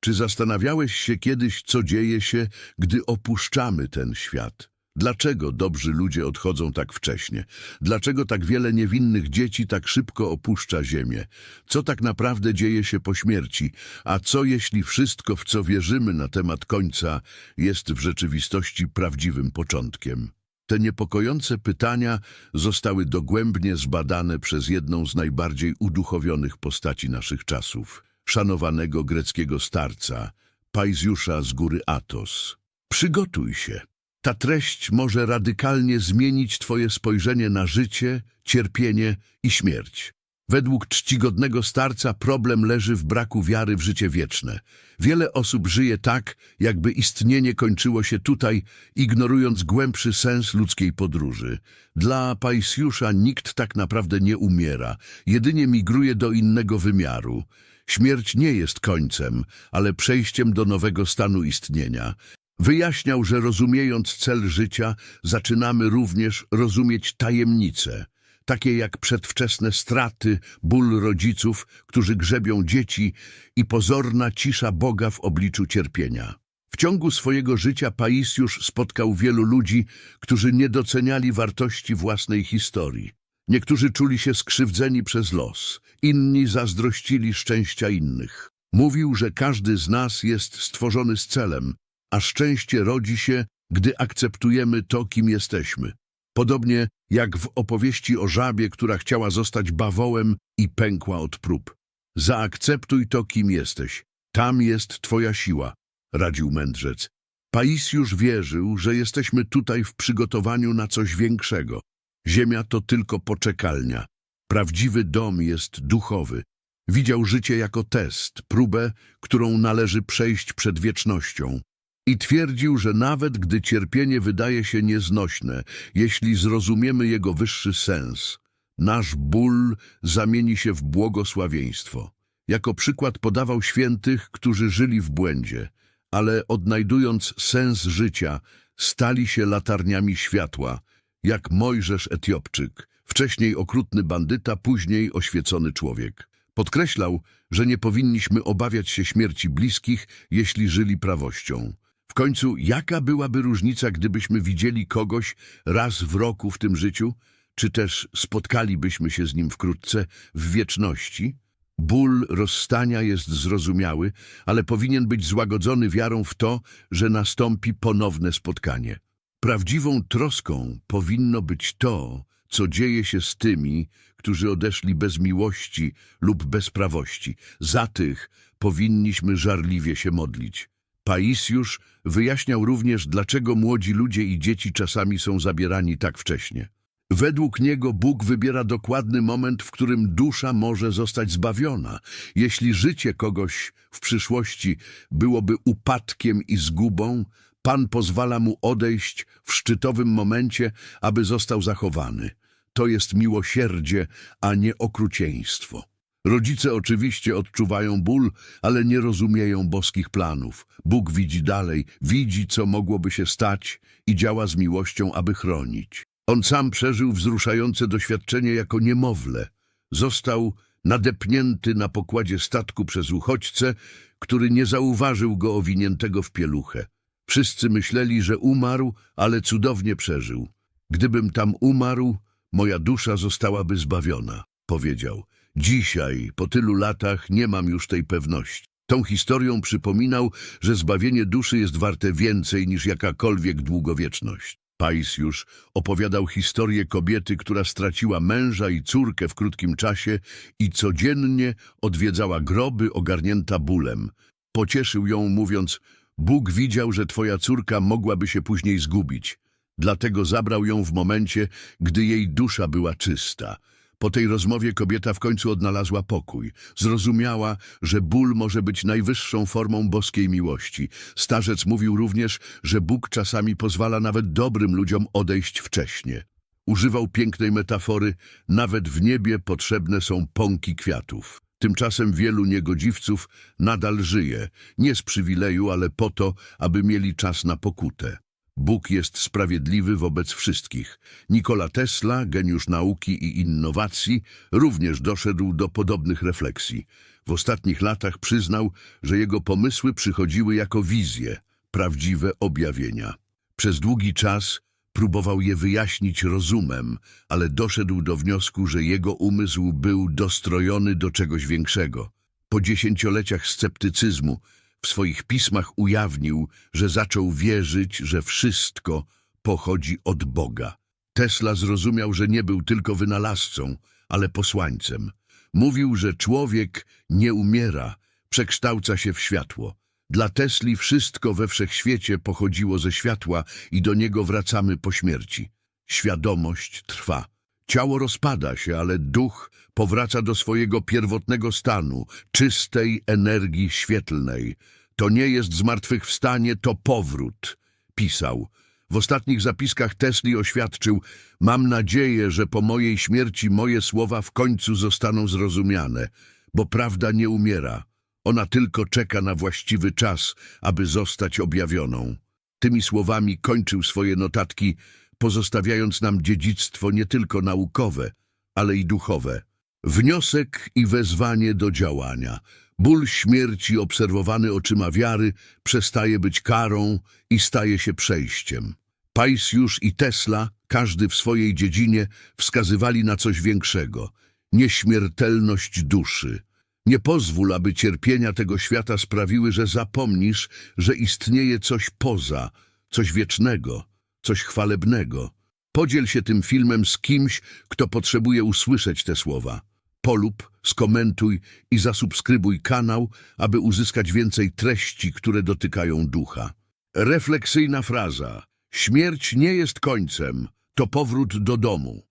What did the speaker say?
Czy zastanawiałeś się kiedyś, co dzieje się, gdy opuszczamy ten świat? Dlaczego dobrzy ludzie odchodzą tak wcześnie? Dlaczego tak wiele niewinnych dzieci tak szybko opuszcza Ziemię? Co tak naprawdę dzieje się po śmierci? A co jeśli wszystko, w co wierzymy na temat końca, jest w rzeczywistości prawdziwym początkiem? Te niepokojące pytania zostały dogłębnie zbadane przez jedną z najbardziej uduchowionych postaci naszych czasów, szanowanego greckiego starca, Pajzjusza z góry Atos. Przygotuj się. Ta treść może radykalnie zmienić Twoje spojrzenie na życie, cierpienie i śmierć. Według czcigodnego starca problem leży w braku wiary w życie wieczne. Wiele osób żyje tak, jakby istnienie kończyło się tutaj, ignorując głębszy sens ludzkiej podróży. Dla Pajsjusza nikt tak naprawdę nie umiera, jedynie migruje do innego wymiaru. Śmierć nie jest końcem, ale przejściem do nowego stanu istnienia. Wyjaśniał, że rozumiejąc cel życia, zaczynamy również rozumieć tajemnice, takie jak przedwczesne straty, ból rodziców, którzy grzebią dzieci i pozorna cisza Boga w obliczu cierpienia. W ciągu swojego życia Paisiusz spotkał wielu ludzi, którzy nie doceniali wartości własnej historii. Niektórzy czuli się skrzywdzeni przez los, inni zazdrościli szczęścia innych. Mówił, że każdy z nas jest stworzony z celem, a szczęście rodzi się, gdy akceptujemy to, kim jesteśmy. Podobnie jak w opowieści o żabie, która chciała zostać bawołem i pękła od prób. Zaakceptuj to, kim jesteś. Tam jest twoja siła, radził mędrzec. Paisiusz wierzył, że jesteśmy tutaj w przygotowaniu na coś większego. Ziemia to tylko poczekalnia. Prawdziwy dom jest duchowy. Widział życie jako test, próbę, którą należy przejść przed wiecznością. I twierdził, że nawet gdy cierpienie wydaje się nieznośne, jeśli zrozumiemy jego wyższy sens, nasz ból zamieni się w błogosławieństwo. Jako przykład podawał świętych, którzy żyli w błędzie, ale odnajdując sens życia, stali się latarniami światła, jak Mojżesz Etiopczyk, wcześniej okrutny bandyta, później oświecony człowiek. Podkreślał, że nie powinniśmy obawiać się śmierci bliskich, jeśli żyli prawością. Końcu, jaka byłaby różnica, gdybyśmy widzieli kogoś raz w roku w tym życiu, czy też spotkalibyśmy się z nim wkrótce w wieczności? Ból rozstania jest zrozumiały, ale powinien być złagodzony wiarą w to, że nastąpi ponowne spotkanie. Prawdziwą troską powinno być to, co dzieje się z tymi, którzy odeszli bez miłości lub bez prawości. Za tych powinniśmy żarliwie się modlić. Paisiusz wyjaśniał również, dlaczego młodzi ludzie i dzieci czasami są zabierani tak wcześnie. Według niego Bóg wybiera dokładny moment, w którym dusza może zostać zbawiona. Jeśli życie kogoś w przyszłości byłoby upadkiem i zgubą, Pan pozwala mu odejść w szczytowym momencie, aby został zachowany. To jest miłosierdzie, a nie okrucieństwo. Rodzice oczywiście odczuwają ból, ale nie rozumieją boskich planów. Bóg widzi dalej, widzi, co mogłoby się stać i działa z miłością, aby chronić. On sam przeżył wzruszające doświadczenie jako niemowlę. Został nadepnięty na pokładzie statku przez uchodźcę, który nie zauważył go owiniętego w pieluchę. Wszyscy myśleli, że umarł, ale cudownie przeżył. Gdybym tam umarł, moja dusza zostałaby zbawiona, powiedział. Dzisiaj, po tylu latach, nie mam już tej pewności. Tą historią przypominał, że zbawienie duszy jest warte więcej niż jakakolwiek długowieczność. Pais już opowiadał historię kobiety, która straciła męża i córkę w krótkim czasie i codziennie odwiedzała groby ogarnięta bólem. Pocieszył ją, mówiąc, Bóg widział, że twoja córka mogłaby się później zgubić. Dlatego zabrał ją w momencie, gdy jej dusza była czysta. Po tej rozmowie kobieta w końcu odnalazła pokój. Zrozumiała, że ból może być najwyższą formą boskiej miłości. Starzec mówił również, że Bóg czasami pozwala nawet dobrym ludziom odejść wcześnie. Używał pięknej metafory, nawet w niebie potrzebne są pąki kwiatów. Tymczasem wielu niegodziwców nadal żyje, nie z przywileju, ale po to, aby mieli czas na pokutę. Bóg jest sprawiedliwy wobec wszystkich. Nikola Tesla, geniusz nauki i innowacji, również doszedł do podobnych refleksji. W ostatnich latach przyznał, że jego pomysły przychodziły jako wizje, prawdziwe objawienia. Przez długi czas próbował je wyjaśnić rozumem, ale doszedł do wniosku, że jego umysł był dostrojony do czegoś większego. Po dziesięcioleciach sceptycyzmu w swoich pismach ujawnił, że zaczął wierzyć, że wszystko pochodzi od Boga. Tesla zrozumiał, że nie był tylko wynalazcą, ale posłańcem. Mówił, że człowiek nie umiera, przekształca się w światło. Dla Tesli wszystko we wszechświecie pochodziło ze światła i do niego wracamy po śmierci. Świadomość trwa. Ciało rozpada się, ale duch powraca do swojego pierwotnego stanu, czystej energii świetlnej. To nie jest zmartwychwstanie, to powrót, pisał. W ostatnich zapiskach Tesli oświadczył: Mam nadzieję, że po mojej śmierci moje słowa w końcu zostaną zrozumiane, bo prawda nie umiera. Ona tylko czeka na właściwy czas, aby zostać objawioną. Tymi słowami kończył swoje notatki, pozostawiając nam dziedzictwo nie tylko naukowe, ale i duchowe. Wniosek i wezwanie do działania. Ból śmierci obserwowany oczyma wiary przestaje być karą i staje się przejściem. Pajsjusz i Tesla, każdy w swojej dziedzinie, wskazywali na coś większego – nieśmiertelność duszy. Nie pozwól, aby cierpienia tego świata sprawiły, że zapomnisz, że istnieje coś poza, coś wiecznego, coś chwalebnego. Podziel się tym filmem z kimś, kto potrzebuje usłyszeć te słowa. Polub, skomentuj i zasubskrybuj kanał, aby uzyskać więcej treści, które dotykają ducha. Refleksyjna fraza. Śmierć nie jest końcem, to powrót do domu.